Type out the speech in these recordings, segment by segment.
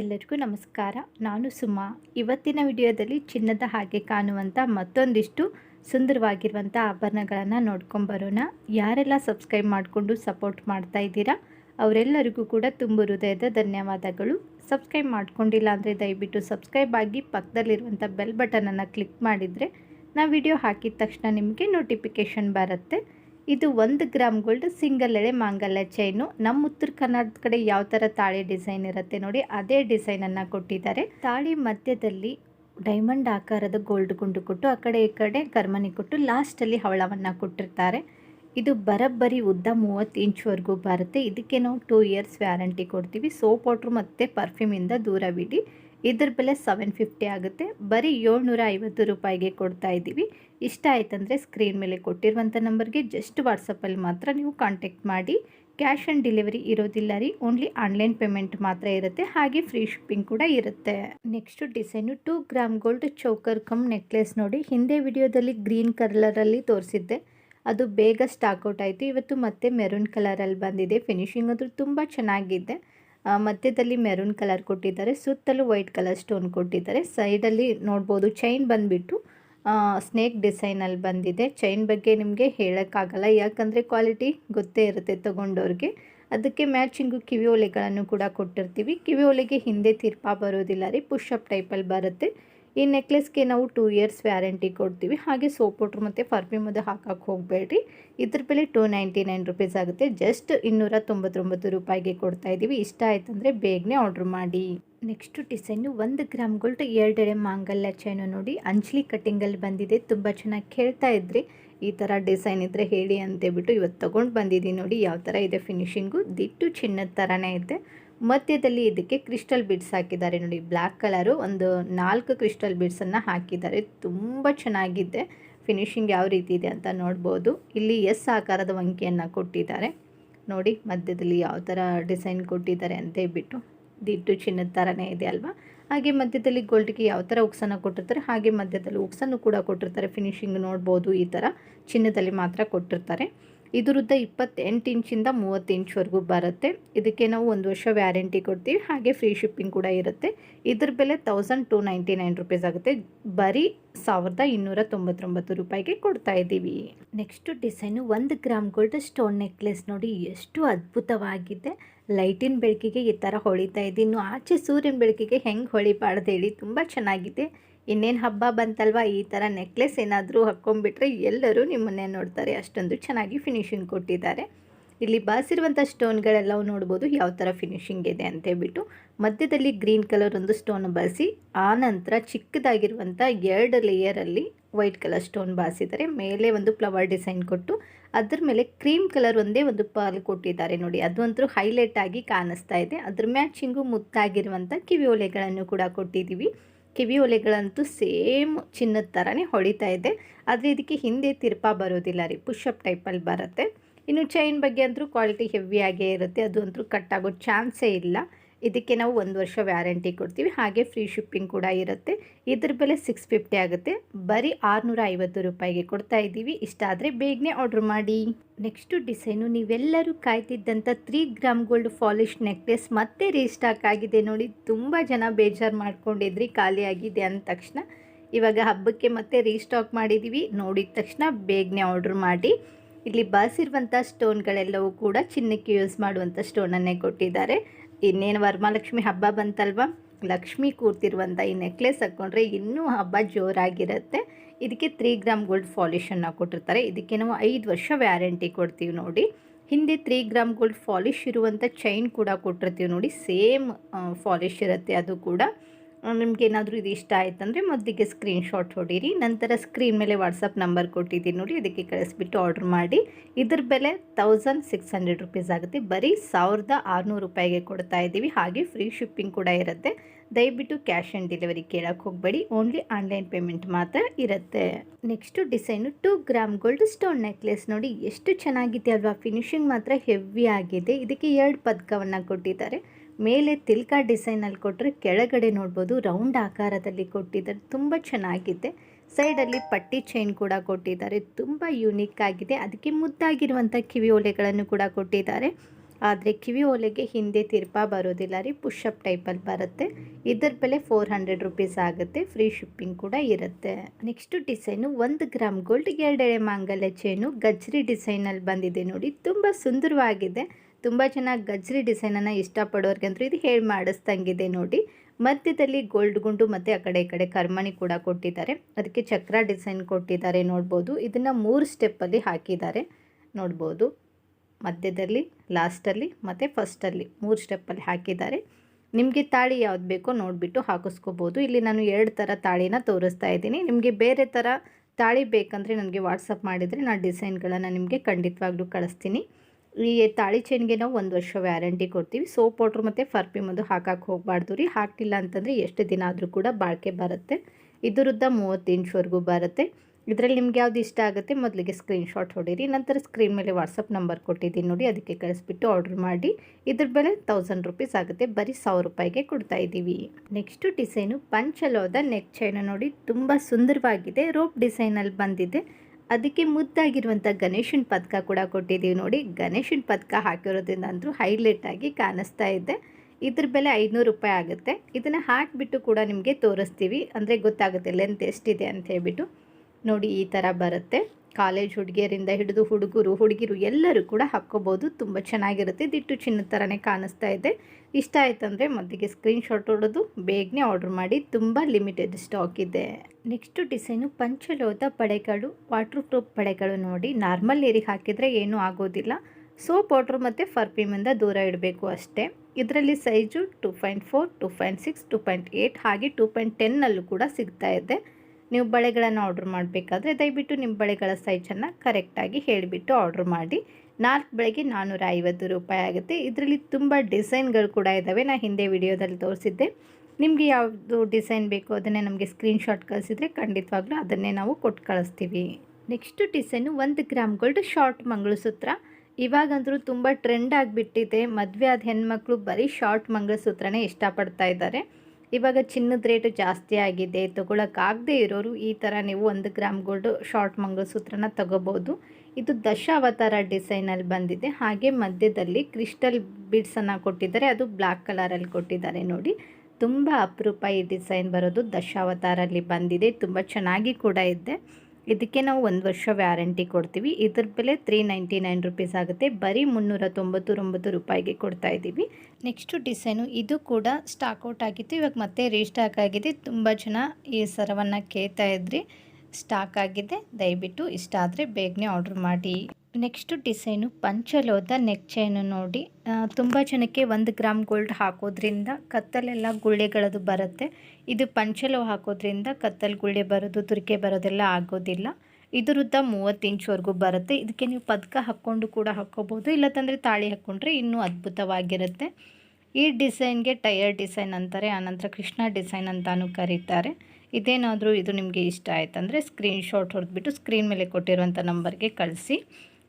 ಎಲ್ಲರಿಗೂ ನಮಸ್ಕಾರ. ನಾನು ಸುಮಾ. ಇವತ್ತಿನ ವಿಡಿಯೋದಲ್ಲಿ ಚಿನ್ನದ ಹಾಗೆ ಕಾಣುವಂಥ ಮತ್ತೊಂದಿಷ್ಟು ಸುಂದರವಾಗಿರುವಂಥ ಆಭರಣಗಳನ್ನು ನೋಡ್ಕೊಂಬರೋಣ ಯಾರೆಲ್ಲ ಸಬ್ಸ್ಕ್ರೈಬ್ ಮಾಡಿಕೊಂಡು ಸಪೋರ್ಟ್ ಮಾಡ್ತಾ ಇದ್ದೀರಾ, ಅವರೆಲ್ಲರಿಗೂ ಕೂಡ ತುಂಬ ಹೃದಯದ ಧನ್ಯವಾದಗಳು. ಸಬ್ಸ್ಕ್ರೈಬ್ ಮಾಡ್ಕೊಂಡಿಲ್ಲ ಅಂದರೆ ದಯವಿಟ್ಟು ಸಬ್ಸ್ಕ್ರೈಬ್ ಆಗಿ ಪಕ್ಕದಲ್ಲಿರುವಂಥ ಬೆಲ್ ಬಟನನ್ನು ಕ್ಲಿಕ್ ಮಾಡಿದರೆ ನಾವು ವಿಡಿಯೋ ಹಾಕಿದ ತಕ್ಷಣ ನಿಮಗೆ ನೋಟಿಫಿಕೇಷನ್ ಬರುತ್ತೆ. ಇದು ಒಂದು ಗ್ರಾಮ್ ಗೋಲ್ಡ್ ಸಿಂಗಲ್ ಎಳೆ ಮಾಂಗಲ್ಯ ಚೈನು ನಮ್ಮ ಉತ್ತರ ಕರ್ನಾಟಕದ ಕಡೆ ಯಾವ ಥರ ತಾಳಿ ಡಿಸೈನ್ ಇರುತ್ತೆ ನೋಡಿ, ಅದೇ ಡಿಸೈನನ್ನು ಕೊಟ್ಟಿದ್ದಾರೆ. ತಾಳಿ ಮಧ್ಯದಲ್ಲಿ ಡೈಮಂಡ್ ಆಕಾರದ ಗೋಲ್ಡ್ ಗುಂಡು ಕೊಟ್ಟು, ಆ ಕಡೆ ಈ ಕಡೆ ಕರ್ಮನಿ ಕೊಟ್ಟು ಲಾಸ್ಟಲ್ಲಿ ಹವಳವನ್ನು ಕೊಟ್ಟಿರ್ತಾರೆ. ಇದು ಬರಬ್ಬರಿ ಉದ್ದ ಮೂವತ್ತು ಇಂಚ್ವರೆಗೂ ಬರುತ್ತೆ. ಇದಕ್ಕೆ ನಾವು ಟೂ ಇಯರ್ಸ್ ವ್ಯಾರಂಟಿ ಕೊಡ್ತೀವಿ. ಸೋಪ್ ವಾಟ್ರು ಮತ್ತು ಪರ್ಫ್ಯೂಮಿಂದ ದೂರವಿಡಿ ಇದ್ರ ಬೆಲೆ ಸೆವೆನ್ ಫಿಫ್ಟಿ ಆಗುತ್ತೆ. ಬರೀ ಏಳ್ನೂರ ಐವತ್ತು ರೂಪಾಯಿಗೆ ಕೊಡ್ತಾ ಇದ್ದೀವಿ. ಇಷ್ಟ ಆಯ್ತಂದರೆ ಸ್ಕ್ರೀನ್ ಮೇಲೆ ಕೊಟ್ಟಿರುವಂಥ ನಂಬರ್ಗೆ ಜಸ್ಟ್ ವಾಟ್ಸಪ್ಪಲ್ಲಿ ಮಾತ್ರ ನೀವು ಕಾಂಟ್ಯಾಕ್ಟ್ ಮಾಡಿ. ಕ್ಯಾಶ್ ಆನ್ ಡೆಲಿವರಿ ಇರೋದಿಲ್ಲ ರೀ. ಓನ್ಲಿ ಆನ್ಲೈನ್ ಪೇಮೆಂಟ್ ಮಾತ್ರ ಇರುತ್ತೆ. ಹಾಗೆ ಫ್ರೀ ಶಿಪ್ಪಿಂಗ್ ಕೂಡ ಇರುತ್ತೆ. Next design two gram gold choker cum necklace ನೋಡಿ. ಹಿಂದೆ ವಿಡಿಯೋದಲ್ಲಿ ಗ್ರೀನ್ ಕಲರಲ್ಲಿ ತೋರಿಸಿದ್ದೆ. ಅದು ಬೇಗ ಸ್ಟಾಕ್ ಔಟ್ ಆಯಿತು. ಇವತ್ತು ಮತ್ತೆ ಮೆರೂನ್ ಕಲರಲ್ಲಿ ಬಂದಿದೆ. ಫಿನಿಶಿಂಗ್ ಅದು ತುಂಬ ಚೆನ್ನಾಗಿದೆ. ಮಧ್ಯದಲ್ಲಿ ಮೆರೂನ್ ಕಲರ್ ಕೊಟ್ಟಿದ್ದಾರೆ, ಸುತ್ತಲೂ ವೈಟ್ ಕಲರ್ ಸ್ಟೋನ್ ಕೊಟ್ಟಿದ್ದಾರೆ. ಸೈಡಲ್ಲಿ ನೋಡ್ಬೋದು ಚೈನ್ ಬಂದುಬಿಟ್ಟು ಸ್ನೇಕ್ ಡಿಸೈನಲ್ಲಿ ಬಂದಿದೆ. ಚೈನ್ ಬಗ್ಗೆ ನಿಮಗೆ ಹೇಳೋಕ್ಕಾಗಲ್ಲ. ಯಾಕಂದರೆ ಕ್ವಾಲಿಟಿ ಗೊತ್ತೇ ಇರುತ್ತೆ ತೊಗೊಂಡವ್ರಿಗೆ ಅದಕ್ಕೆ ಮ್ಯಾಚಿಂಗು ಕಿವಿ ಒಲೆಗಳನ್ನು ಕೂಡ ಕೊಟ್ಟಿರ್ತೀವಿ. ಕಿವಿ ಒಲೆಗೆ ಹಿಂದೆ ತಿರ್ಪಾ ಬರೋದಿಲ್ಲ ರೀ ಪುಷಪ್ ಟೈಪಲ್ಲಿ ಬರುತ್ತೆ. ಈ ನೆಕ್ಲೆಸ್ಗೆ ನಾವು ಟೂ ಇಯರ್ಸ್ ವ್ಯಾರಂಟಿ ಕೊಡ್ತೀವಿ. ಹಾಗೆ ಸೋಪ್ ವಾಟ್ರ್ ಮತ್ತು ಪರ್ಫ್ಯೂಮ್ ಅದು ಹಾಕಕ್ಕೆ ಹೋಗಬೇಡ್ರಿ. ಇದ್ರ ಬೆಲೆ ಟೂ ನೈಂಟಿ ನೈನ್ ರುಪೀಸ್ ಆಗುತ್ತೆ. ಜಸ್ಟ್ ಇನ್ನೂರ ತೊಂಬತ್ತೊಂಬತ್ತು ರೂಪಾಯಿಗೆ ಕೊಡ್ತಾ ಇದ್ದೀವಿ. ಇಷ್ಟ ಆಯ್ತು ಅಂದರೆ ಬೇಗನೆ ಆರ್ಡ್ರ್ ಮಾಡಿ. ನೆಕ್ಸ್ಟ್ ಡಿಸೈನು ಒಂದು ಗ್ರಾಮ್ ಗೋಲ್ಡ್ ಎರಡೆಡೆ ಮಾಂಗಲ್ಯ ಚೈನು ನೋಡಿ. ಅಂಜಲಿ ಕಟ್ಟಿಂಗಲ್ಲಿ ಬಂದಿದೆ. ತುಂಬ ಚೆನ್ನಾಗಿ ಕೇಳ್ತಾ ಇದ್ರಿ. ಈ ಥರ ಡಿಸೈನ್ ಇದ್ದರೆ ಹೇಳಿ ಅಂತೇಳ್ಬಿಟ್ಟು ಇವತ್ತು ತೊಗೊಂಡು ಬಂದಿದ್ದೀನಿ ನೋಡಿ. ಯಾವ ಥರ ಇದೆ ಫಿನಿಷಿಂಗು ದಿಟ್ಟು ಚಿನ್ನದ ಥರನೇ ಇದೆ ಮಧ್ಯದಲ್ಲಿ ಇದಕ್ಕೆ ಕ್ರಿಸ್ಟಲ್ ಬಿಡ್ಸ್ ಹಾಕಿದ್ದಾರೆ ನೋಡಿ. ಬ್ಲ್ಯಾಕ್ ಕಲರು ಒಂದು ನಾಲ್ಕು ಕ್ರಿಸ್ಟಲ್ ಬಿಡ್ಸನ್ನು ಹಾಕಿದ್ದಾರೆ. ತುಂಬ ಚೆನ್ನಾಗಿದೆ. ಫಿನಿಶಿಂಗ್ ಯಾವ ರೀತಿ ಇದೆ ಅಂತ ನೋಡ್ಬೋದು. ಇಲ್ಲಿ ಎಸ್ ಆಕಾರದ ವಂಕಿಯನ್ನು ಕೊಟ್ಟಿದ್ದಾರೆ. ನೋಡಿ, ಮಧ್ಯದಲ್ಲಿ ಯಾವ ಥರ ಡಿಸೈನ್ ಕೊಟ್ಟಿದ್ದಾರೆ ಅಂತ ಹೇಳ್ಬಿಟ್ಟು. ದಿಟ್ಟು ಚಿನ್ನದ ಥರನೇ ಇದೆ ಅಲ್ವಾ? ಹಾಗೆ ಮಧ್ಯದಲ್ಲಿ ಗೋಲ್ಡ್ಗೆ ಯಾವ ಥರ ಉಕ್ಸನ್ನು ಕೊಟ್ಟಿರ್ತಾರೆ, ಹಾಗೆ ಮಧ್ಯದಲ್ಲಿ ಉಕ್ಸನ್ನು ಕೂಡ ಕೊಟ್ಟಿರ್ತಾರೆ. ಫಿನಿಶಿಂಗ್ ನೋಡ್ಬೋದು ಈ ಥರ ಚಿನ್ನದಲ್ಲಿ ಮಾತ್ರ ಕೊಟ್ಟಿರ್ತಾರೆ. ಇದ್ರದ್ದು ಇಪ್ಪತ್ತೆಂಟು ಇಂಚಿಂದ ಮೂವತ್ತು ಇಂಚ್ವರೆಗೂ ಬರುತ್ತೆ. ಇದಕ್ಕೆ ನಾವು ಒಂದು ವರ್ಷ ವ್ಯಾರಂಟಿ ಕೊಡ್ತೀವಿ. ಹಾಗೆ ಫ್ರೀ ಶಿಪ್ಪಿಂಗ್ ಕೂಡ ಇರುತ್ತೆ. ಇದ್ರ ಬೆಲೆ thousand two ninety nine rupees ಆಗುತ್ತೆ. ಬರೀ ಸಾವಿರದ ಇನ್ನೂರ ತೊಂಬತ್ತೊಂಬತ್ತು ರೂಪಾಯಿಗೆ ಕೊಡ್ತಾ ಇದ್ದೀವಿ. ನೆಕ್ಸ್ಟ್ ಡಿಸೈನು ಒಂದು ಗ್ರಾಮ್ ಗೋಲ್ಡ್ ಸ್ಟೋನ್ ನೆಕ್ಲೆಸ್ ನೋಡಿ ಎಷ್ಟು ಅದ್ಭುತವಾಗಿದೆ. ಲೈಟಿನ ಬೆಳಕಿಗೆ ಈ ಥರ ಹೊಳಿತಾ ಇದೆ. ಇನ್ನು ಆಚೆ ಸೂರ್ಯನ ಬೆಳಕಿಗೆ ಹೆಂಗೆ ಹೊಳಿಬಾರ್ದು ಹೇಳಿ ತುಂಬ ಚೆನ್ನಾಗಿದೆ. ಇನ್ನೇನು ಹಬ್ಬ ಬಂತಲ್ವಾ? ಈ ಥರ ನೆಕ್ಲೆಸ್ ಏನಾದರೂ ಹಾಕ್ಕೊಂಬಿಟ್ರೆ ಎಲ್ಲರೂ ನಿಮ್ಮನ್ನೇ ನೋಡ್ತಾರೆ. ಅಷ್ಟೊಂದು ಚೆನ್ನಾಗಿ ಫಿನಿಶಿಂಗ್ ಕೊಟ್ಟಿದ್ದಾರೆ. ಇಲ್ಲಿ ಬಾಸಿರುವಂಥ ಸ್ಟೋನ್ಗಳೆಲ್ಲವೂ ನೋಡ್ಬೋದು ಯಾವ ಥರ ಫಿನಿಶಿಂಗ್ ಇದೆ ಅಂತ ಹೇಳ್ಬಿಟ್ಟು. ಮಧ್ಯದಲ್ಲಿ ಗ್ರೀನ್ ಕಲರ್ ಒಂದು ಸ್ಟೋನ್ ಬಾಸಿ, ಆ ನಂತರ ಚಿಕ್ಕದಾಗಿರುವಂಥ ಎರಡು ಲೇಯರಲ್ಲಿ ವೈಟ್ ಕಲರ್ ಸ್ಟೋನ್ ಬಾಸಿದ್ದಾರೆ ಮೇಲೆ ಒಂದು ಫ್ಲವರ್ ಡಿಸೈನ್ ಕೊಟ್ಟು, ಅದ್ರ ಮೇಲೆ ಕ್ರೀಮ್ ಕಲರ್ ಒಂದೇ ಒಂದು ಪರ್ಲ್ ಕೊಟ್ಟಿದ್ದಾರೆ ನೋಡಿ. ಅದಂತೂ ಹೈಲೈಟ್ ಆಗಿ ಕಾಣಿಸ್ತಾ ಇದೆ. ಅದ್ರ ಮ್ಯಾಚಿಂಗು ಮುತ್ತಾಗಿರುವಂಥ ಕಿವಿ ಒಲೆಗಳನ್ನು ಕೂಡ ಕೊಟ್ಟಿದ್ದೀವಿ. ಕಿವಿ ಒಲೆಗಳಂತೂ ಸೇಮ್ ಚಿನ್ನದ ಥರನೇ ಹೊಳಿತಾ ಇದೆ. ಆದರೆ ಇದಕ್ಕೆ ಹಿಂದೆ ತಿರ್ಪಾ ಬರೋದಿಲ್ಲ ರೀ ಪುಷಪ್ ಟೈಪಲ್ಲಿ ಬರುತ್ತೆ. ಇನ್ನು ಚೈನ್ ಬಗ್ಗೆ ಅಂತೂ ಕ್ವಾಲಿಟಿ ಹೆವಿಯಾಗೇ ಇರುತ್ತೆ. ಅದು ಅಂತೂ ಕಟ್ ಆಗೋ ಚಾನ್ಸೇ ಇಲ್ಲ. ಇದಕ್ಕೆ ನಾವು ಒಂದು ವರ್ಷ ವ್ಯಾರಂಟಿ ಕೊಡ್ತೀವಿ. ಹಾಗೆ ಫ್ರೀ ಶಿಪ್ಪಿಂಗ್ ಕೂಡ ಇರುತ್ತೆ. ಇದ್ರ ಬೆಲೆ ಸಿಕ್ಸ್ ಫಿಫ್ಟಿ ಆಗುತ್ತೆ. ಬರೀ ಆರುನೂರ ಐವತ್ತು ರೂಪಾಯಿಗೆ ಕೊಡ್ತಾ ಇದ್ದೀವಿ. ಇಷ್ಟ ಆದರೆ ಬೇಗನೆ ಆರ್ಡ್ರ್ ಮಾಡಿ. ನೆಕ್ಸ್ಟು ಡಿಸೈನು ನೀವೆಲ್ಲರೂ ಕಾಯ್ತಿದ್ದಂಥ three gram gold polish necklace ಮತ್ತೆ ರೀಸ್ಟಾಕ್ ಆಗಿದೆ ನೋಡಿ. ತುಂಬ ಜನ ಬೇಜಾರು ಮಾಡ್ಕೊಂಡಿದ್ರಿ, ಖಾಲಿ ಆಗಿದೆ ಅಂದ ತಕ್ಷಣ. ಇವಾಗ ಹಬ್ಬಕ್ಕೆ ಮತ್ತೆ ರೀಸ್ಟಾಕ್ ಮಾಡಿದ್ದೀವಿ. ನೋಡಿದ ತಕ್ಷಣ ಬೇಗನೆ ಆರ್ಡ್ರ್ ಮಾಡಿ. ಇಲ್ಲಿ ಬಾಸಿರುವಂಥ ಸ್ಟೋನ್ಗಳೆಲ್ಲವೂ ಕೂಡ ಚಿನ್ನಕ್ಕೆ ಯೂಸ್ ಮಾಡುವಂಥ ಸ್ಟೋನನ್ನೇ ಕೊಟ್ಟಿದ್ದಾರೆ. ಇನ್ನೇನು ವರಮಹಾಲಕ್ಷ್ಮಿ ಹಬ್ಬ ಬಂತಲ್ವಾ? ಲಕ್ಷ್ಮಿ ಕೂರ್ತಿರುವಂಥ ಈ ನೆಕ್ಲೆಸ್ ಹಾಕ್ಕೊಂಡ್ರೆ ಇನ್ನೂ ಹಬ್ಬ ಜೋರಾಗಿರುತ್ತೆ. ಇದಕ್ಕೆ ತ್ರೀ ಗ್ರಾಮ್ ಗೋಲ್ಡ್ ಫಾಲಿಶನ್ನು ಕೊಟ್ಟಿರ್ತಾರೆ. ಇದಕ್ಕೆ ನಾವು ಐದು ವರ್ಷ ವ್ಯಾರಂಟಿ ಕೊಡ್ತೀವಿ ನೋಡಿ. ಹಿಂದೆ ತ್ರೀ ಗ್ರಾಮ್ ಗೋಲ್ಡ್ ಫಾಲಿಶ್ ಇರುವಂಥ ಚೈನ್ ಕೂಡ ಕೊಟ್ಟಿರ್ತೀವಿ ನೋಡಿ. ಸೇಮ್ ಫಾಲಿಶ್ ಇರುತ್ತೆ ಅದು ಕೂಡ. ನಿಮ್ಗೆ ಏನಾದರೂ ಇದು ಇಷ್ಟ ಆಯ್ತಂದರೆ ಮೊದಲಿಗೆ ಸ್ಕ್ರೀನ್ಶಾಟ್ ಹೊಡೀರಿ. ನಂತರ ಸ್ಕ್ರೀನ್ ಮೇಲೆ ವಾಟ್ಸಪ್ ನಂಬರ್ ಕೊಟ್ಟಿದ್ದೀನಿ ನೋಡಿ, ಅದಕ್ಕೆ ಕಳಿಸ್ಬಿಟ್ಟು ಆರ್ಡ್ರ್ ಮಾಡಿ. ಇದ್ರ ಬೆಲೆ ತೌಸಂಡ್ ಸಿಕ್ಸ್ ಹಂಡ್ರೆಡ್ ರುಪೀಸ್ ಆಗುತ್ತೆ. ಬರೀ ಸಾವಿರದ ಆರುನೂರು ರೂಪಾಯಿಗೆ ಕೊಡ್ತಾ ಇದ್ದೀವಿ. ಹಾಗೆ ಫ್ರೀ ಶಿಪ್ಪಿಂಗ್ ಕೂಡ ಇರುತ್ತೆ. ದಯವಿಟ್ಟು ಕ್ಯಾಶ್ ಆನ್ ಡೆಲಿವರಿ ಕೇಳಕ್ಕೆ ಹೋಗಬೇಡಿ. ಓನ್ಲಿ ಆನ್ಲೈನ್ ಪೇಮೆಂಟ್ ಮಾತ್ರ ಇರುತ್ತೆ. Next design two gram gold stone necklace ನೋಡಿ, ಎಷ್ಟು ಚೆನ್ನಾಗಿದೆ ಅಲ್ವಾ? ಫಿನಿಶಿಂಗ್ ಮಾತ್ರ ಹೆವಿ ಆಗಿದೆ. ಇದಕ್ಕೆ ಎರಡು ಪದಕವನ್ನು ಕೊಟ್ಟಿದ್ದಾರೆ. ಮೇಲೆ ತಿಲ್ಕ ಡಿಸೈನಲ್ಲಿ ಕೊಟ್ಟರೆ ಕೆಳಗಡೆ ನೋಡ್ಬೋದು, ರೌಂಡ್ ಆಕಾರದಲ್ಲಿ ಕೊಟ್ಟಿದ್ದಾರೆ, ತುಂಬ ಚೆನ್ನಾಗಿದೆ. ಸೈಡಲ್ಲಿ ಪಟ್ಟಿ ಚೈನ್ ಕೂಡ ಕೊಟ್ಟಿದ್ದಾರೆ, ತುಂಬ ಯೂನಿಕ್ ಆಗಿದೆ. ಅದಕ್ಕೆ ಮುದ್ದಾಗಿರುವಂಥ ಕಿವಿ ಒಲೆಗಳನ್ನು ಕೂಡ ಕೊಟ್ಟಿದ್ದಾರೆ. ಆದರೆ ಕಿವಿ ಓಲೆಗೆ ಹಿಂದೆ ತಿರ್ಪಾ ಬರೋದಿಲ್ಲ ರೀ ಪುಷಪ್ ಟೈಪಲ್ಲಿ ಬರುತ್ತೆ. ಇದರ ಬೆಲೆ ಫೋರ್ ಹಂಡ್ರೆಡ್ ರುಪೀಸ್ ಆಗುತ್ತೆ, ಫ್ರೀ ಶಿಪ್ಪಿಂಗ್ ಕೂಡ ಇರುತ್ತೆ. ನೆಕ್ಸ್ಟ್ ಡಿಸೈನು, ಒಂದು ಗ್ರಾಮ್ ಗೋಲ್ಡ್ ಎರಡೆಳೆ ಮಾಂಗಲ್ಯ ಚೈನು, ಗಜ್ರಿ ಡಿಸೈನಲ್ಲಿ ಬಂದಿದೆ ನೋಡಿ, ತುಂಬ ಸುಂದರವಾಗಿದೆ. ತುಂಬ ಚೆನ್ನಾಗಿ ಗಜ್ರಿ ಡಿಸೈನನ್ನು ಇಷ್ಟಪಡೋರ್ಗಂತೂ ಇದು ಹೇಳಿ ಮಾಡಿಸ್ದಂಗಿದೆ ನೋಡಿ. ಮಧ್ಯದಲ್ಲಿ ಗೋಲ್ಡ್ ಗುಂಡು ಮತ್ತು ಆ ಕಡೆ ಈ ಕಡೆ ಕರ್ಮಣಿ ಕೂಡ ಕೊಟ್ಟಿದ್ದಾರೆ. ಅದಕ್ಕೆ ಚಕ್ರ ಡಿಸೈನ್ ಕೊಟ್ಟಿದ್ದಾರೆ ನೋಡ್ಬೋದು. ಇದನ್ನು ಮೂರು ಸ್ಟೆಪ್ಪಲ್ಲಿ ಹಾಕಿದ್ದಾರೆ ನೋಡ್ಬೋದು. ಮಧ್ಯದಲ್ಲಿ ಲಾಸ್ಟಲ್ಲಿ ಮತ್ತು ಫಸ್ಟಲ್ಲಿ ಮೂರು ಸ್ಟೆಪ್ಪಲ್ಲಿ ಹಾಕಿದ್ದಾರೆ. ನಿಮಗೆ ತಾಳಿ ಯಾವ್ದು ಬೇಕೋ ನೋಡಿಬಿಟ್ಟು ಹಾಕಿಸ್ಕೋಬೋದು. ಇಲ್ಲಿ ನಾನು ಎರಡು ಥರ ತಾಳಿನ ತೋರಿಸ್ತಾ ಇದ್ದೀನಿ. ನಿಮಗೆ ಬೇರೆ ಥರ ತಾಳಿ ಬೇಕಂದರೆ ನನಗೆ ವಾಟ್ಸಪ್ ಮಾಡಿದರೆ ನಾನು ಡಿಸೈನ್ಗಳನ್ನು ನಿಮಗೆ ಖಂಡಿತವಾಗ್ಲೂ ಕಳಿಸ್ತೀನಿ. ಈ ತಾಳಿ ಚೈನ್ಗೆ ನಾವು ಒಂದು ವರ್ಷ ವ್ಯಾರಂಟಿ ಕೊಡ್ತೀವಿ. ಸೋಪ್ ಪೌಡ್ರ್ ಮತ್ತು ಫರ್ಫ್ಯೂಮ್ ಅದು ಹಾಕಕ್ಕೆ ಹೋಗಬಾರ್ದು ರೀ. ಹಾಕಿಲ್ಲ ಅಂತಂದರೆ ಎಷ್ಟು ದಿನ ಆದರೂ ಕೂಡ ಬಾಳಿಕೆ ಬರುತ್ತೆ. ಇದರದ್ದು ಮೂವತ್ತು ಇಂಚ್ವರೆಗೂ ಬರುತ್ತೆ. ಇದರಲ್ಲಿ ನಿಮ್ಗೆ ಯಾವ್ದು ಇಷ್ಟ ಆಗುತ್ತೆ ಮೊದಲಿಗೆ ಸ್ಕ್ರೀನ್ಶಾಟ್ ಹೊಡೀರಿ. ನಂತರ ಸ್ಕ್ರೀನ್ ಮೇಲೆ ವಾಟ್ಸಪ್ ನಂಬರ್ ಕೊಟ್ಟಿದ್ದೀನಿ ನೋಡಿ, ಅದಕ್ಕೆ ಕಳಿಸ್ಬಿಟ್ಟು ಆರ್ಡ್ರ್ ಮಾಡಿ. ಇದ್ರ ಬೆಲೆ ತೌಸಂಡ್ ರುಪೀಸ್ ಆಗುತ್ತೆ. ಬರೀ ಸಾವಿರ ರೂಪಾಯಿಗೆ ಕೊಡ್ತಾ ಇದ್ದೀವಿ. ನೆಕ್ಸ್ಟು ಡಿಸೈನು ಪಂಚಲೋದ ನೆಕ್ ಚೈನ ನೋಡಿ. ತುಂಬ ಸುಂದರವಾಗಿದೆ. ರೋಪ್ ಡಿಸೈನಲ್ಲಿ ಬಂದಿದೆ. ಅದಕ್ಕೆ ಮುದ್ದಾಗಿರುವಂಥ ಗಣೇಶನ ಪದಕ ಕೂಡ ಕೊಟ್ಟಿದ್ದೀವಿ ನೋಡಿ. ಗಣೇಶನ ಪದಕ ಹಾಕಿರೋದ್ರಿಂದ ಅಂದರೂ ಹೈಲೈಟ್ ಆಗಿ ಕಾಣಿಸ್ತಾ ಇದೆ. ಇದ್ರ ಬೆಲೆ ಐದುನೂರು ರೂಪಾಯಿ ಆಗುತ್ತೆ. ಇದನ್ನು ಹಾಕಿಬಿಟ್ಟು ಕೂಡ ನಿಮಗೆ ತೋರಿಸ್ತೀವಿ. ಅಂದರೆ ಗೊತ್ತಾಗುತ್ತೆ ಲೆಂತ್ ಎಷ್ಟಿದೆ ಅಂತ ಹೇಳ್ಬಿಟ್ಟು. ನೋಡಿ ಈ ಥರ ಬರುತ್ತೆ. ಕಾಲೇಜ್ ಹುಡುಗಿಯರಿಂದ ಹಿಡಿದು ಹುಡುಗರು, ಹುಡುಗಿರು ಎಲ್ಲರೂ ಕೂಡ ಹಾಕ್ಕೋಬೋದು. ತುಂಬ ಚೆನ್ನಾಗಿರುತ್ತೆ. ದಿಟ್ಟು ಚಿನ್ನದ ಥರನೇ ಕಾಣಿಸ್ತಾ ಇದೆ. ಇಷ್ಟ ಆಯ್ತಂದರೆ ಮೊದಲಿಗೆ ಸ್ಕ್ರೀನ್ಶಾಟ್ ಹೊಡೋದು ಬೇಗನೆ ಆರ್ಡ್ರ್ ಮಾಡಿ. ತುಂಬ ಲಿಮಿಟೆಡ್ ಸ್ಟಾಕ್ ಇದೆ. ನೆಕ್ಸ್ಟು ಡಿಸೈನು ಪಂಚಲೋದ ಪಡೆಗಳು ವಾಟರ್ ಪ್ರೂಫ್ ಪಡೆಗಳು ನೋಡಿ. ನಾರ್ಮಲ್ ನೀರಿಗೆ ಹಾಕಿದರೆ ಏನೂ ಆಗೋದಿಲ್ಲ. ಸೋಪ್ ವಾಟ್ರ್ ಮತ್ತು ಫರ್ಫ್ಯೂಮಿಂದ ದೂರ ಇಡಬೇಕು ಅಷ್ಟೇ. ಇದರಲ್ಲಿ size two point four two point six two point eight ಹಾಗೆ ಟು ಪಾಯಿಂಟ್ ಟೆನ್ನಲ್ಲೂ ಕೂಡ ಸಿಗ್ತಾ ಇದೆ. ನೀವು ಬಳೆಗಳನ್ನು ಆರ್ಡ್ರ್ ಮಾಡಬೇಕಾದ್ರೆ ದಯವಿಟ್ಟು ನಿಮ್ಮ ಬಳೆಗಳ ಸೈಜನ್ನು ಕರೆಕ್ಟಾಗಿ ಹೇಳಿಬಿಟ್ಟು ಆರ್ಡ್ರ್ ಮಾಡಿ. ನಾಲ್ಕು ಬೆಳಗ್ಗೆ ನಾನ್ನೂರ ಐವತ್ತು ರೂಪಾಯಿ ಆಗುತ್ತೆ. ಇದರಲ್ಲಿ ತುಂಬ ಡಿಸೈನ್ಗಳು ಕೂಡ ಇದ್ದಾವೆ ನಾನು ಹಿಂದೆ ವಿಡಿಯೋದಲ್ಲಿ ತೋರಿಸಿದ್ದೆ. ನಿಮಗೆ ಯಾವುದು ಡಿಸೈನ್ ಬೇಕು ಅದನ್ನೇ ನಮಗೆ ಸ್ಕ್ರೀನ್ಶಾಟ್ ಕಳಿಸಿದರೆ ಖಂಡಿತವಾಗ್ಲೂ ಅದನ್ನೇ ನಾವು ಕೊಟ್ಟು ಕಳಿಸ್ತೀವಿ. ನೆಕ್ಸ್ಟ್ ಡಿಸೈನು ಒಂದು ಗ್ರಾಮ್ ಗೋಲ್ಡ್ ಶಾರ್ಟ್ ಮಂಗಳಸೂತ್ರ. ಇವಾಗಂದರೂ ತುಂಬ ಟ್ರೆಂಡ್ ಆಗಿಬಿಟ್ಟಿದೆ. ಮದುವೆ ಆದ ಹೆಣ್ಮಕ್ಳು ಬರೀ ಶಾರ್ಟ್ ಮಂಗಳಸೂತ್ರನೇ ಇಷ್ಟಪಡ್ತಾ ಇದ್ದಾರೆ. ಇವಾಗ ಚಿನ್ನದ ರೇಟ್ ಜಾಸ್ತಿ ಆಗಿದೆ, ತೊಗೊಳಕ್ಕಾಗದೇ ಇರೋರು ಈ ಥರ ನೀವು ಒಂದು ಗ್ರಾಮ್ ಗೋಲ್ಡ್ ಶಾರ್ಟ್ ಮಂಗಳಸೂತ್ರನ ತಗೋಬೋದು. ಇದು ದಶ ಅವತಾರ ಡಿಸೈನಲ್ಲಿ ಬಂದಿದೆ. ಹಾಗೆ ಮಧ್ಯದಲ್ಲಿ ಕ್ರಿಸ್ಟಲ್ ಬಿಡ್ಸನ್ನು ಕೊಟ್ಟಿದ್ದಾರೆ. ಅದು ಬ್ಲ್ಯಾಕ್ ಕಲರಲ್ಲಿ ಕೊಟ್ಟಿದ್ದಾರೆ ನೋಡಿ. ತುಂಬ ಅಪರೂಪ ಈ ಡಿಸೈನ್ ಬರೋದು ದಶಾವತಾರಲ್ಲಿ ಬಂದಿದೆ. ತುಂಬ ಚೆನ್ನಾಗಿ ಕೂಡ ಇದೆ. ಇದಕ್ಕೆ ನಾವು ಒಂದು ವರ್ಷ ವ್ಯಾರಂಟಿ ಕೊಡ್ತೀವಿ. ಇದ್ರ ಬೆಲೆ ತ್ರೀ ನೈಂಟಿ ನೈನ್ ರುಪೀಸ್ ಆಗುತ್ತೆ. ಬರೀ ಮುನ್ನೂರ ತೊಂಬತ್ತು ರೂಪಾಯಿಗೆ ಕೊಡ್ತಾ ಇದ್ದೀವಿ. ನೆಕ್ಸ್ಟು ಡಿಸೈನು ಇದು ಕೂಡ ಸ್ಟಾಕ್ ಔಟ್ ಆಗಿತ್ತು. ಇವಾಗ ಮತ್ತೆ ರೀಸ್ಟಾಕ್ ಆಗಿದೆ. ತುಂಬ ಜನ ಈ ಸರವನ್ನು ಕೇಳ್ತಾ ಇದ್ರಿ. ಸ್ಟಾಕ್ ಆಗಿದೆ. ದಯವಿಟ್ಟು ಇಷ್ಟ ಆದರೆ ಬೇಗನೆ ಆರ್ಡ್ರ್ ಮಾಡಿ. ನೆಕ್ಸ್ಟು ಡಿಸೈನು ಪಂಚಲೋದ ನೆಕ್ ಚೈನು ನೋಡಿ ತುಂಬ ಜನಕ್ಕೆ ಒಂದು ಗ್ರಾಮ್ ಗೋಲ್ಡ್ ಹಾಕೋದ್ರಿಂದ ಕತ್ತಲೆಲ್ಲ ಗುಳ್ಳೆಗಳದು ಬರುತ್ತೆ. ಇದು ಪಂಚಲೋ ಹಾಕೋದ್ರಿಂದ ಕತ್ತಲ್ ಗುಳ್ಳೆ ಬರೋದು, ತುರಿಕೆ ಬರೋದೆಲ್ಲ ಆಗೋದಿಲ್ಲ. ಇದರದ್ದ ಮೂವತ್ತು ಇಂಚ್ವರೆಗೂ ಬರುತ್ತೆ. ಇದಕ್ಕೆ ನೀವು ಪದಕ ಹಾಕ್ಕೊಂಡು ಕೂಡ ಹಾಕ್ಕೋಬೋದು ಇಲ್ಲತ್ತಂದರೆ ತಾಳಿ ಹಾಕ್ಕೊಂಡ್ರೆ ಇನ್ನೂ ಅದ್ಭುತವಾಗಿರುತ್ತೆ. ಈ ಡಿಸೈನ್ಗೆ ಟಯರ್ ಡಿಸೈನ್ ಅಂತಾರೆ. ಆನಂತರ ಕೃಷ್ಣ ಡಿಸೈನ್ ಅಂತಾನು ಕರೀತಾರೆ. ಇದೇನಾದರೂ ಇದು ನಿಮಗೆ ಇಷ್ಟ ಆಯ್ತಂದರೆ ಸ್ಕ್ರೀನ್ಶಾಟ್ ಹೊಡೆದ್ಬಿಟ್ಟು ಸ್ಕ್ರೀನ್ ಮೇಲೆ ಕೊಟ್ಟಿರುವಂಥ ನಂಬರ್ಗೆ ಕಳಿಸಿ.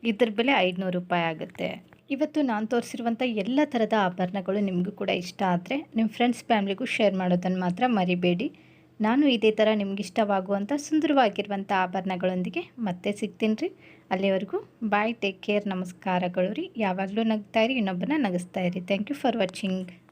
ಇದ್ರ ಬೆಲೆ ಐದುನೂರು ರೂಪಾಯಿ ಆಗುತ್ತೆ. ಇವತ್ತು ನಾನು ತೋರಿಸಿರುವಂಥ ಎಲ್ಲ ಥರದ ಆಭರಣಗಳು ನಿಮಗೂ ಕೂಡ ಇಷ್ಟ ಆದರೆ ನಿಮ್ಮ ಫ್ರೆಂಡ್ಸ್ ಫ್ಯಾಮ್ಲಿಗೂ ಶೇರ್ ಮಾಡೋದನ್ನು ಮಾತ್ರ ಮರಿಬೇಡಿ. ನಾನು ಇದೇ ಥರ ನಿಮ್ಗೆ ಇಷ್ಟವಾಗುವಂಥ ಸುಂದರವಾಗಿರುವಂಥ ಆಭರಣಗಳೊಂದಿಗೆ ಮತ್ತೆ ಸಿಗ್ತೀನಿ ರೀ. ಅಲ್ಲಿವರೆಗೂ ಬಾಯ್ ಟೇಕ್ ಕೇರ್ ನಮಸ್ಕಾರಗಳು ರೀ. ಯಾವಾಗಲೂ ನಗ್ತಾ ಇರಿ ಇನ್ನೊಬ್ಬನ ನಗಿಸ್ತಾ ಇರಿ. Thank you for watching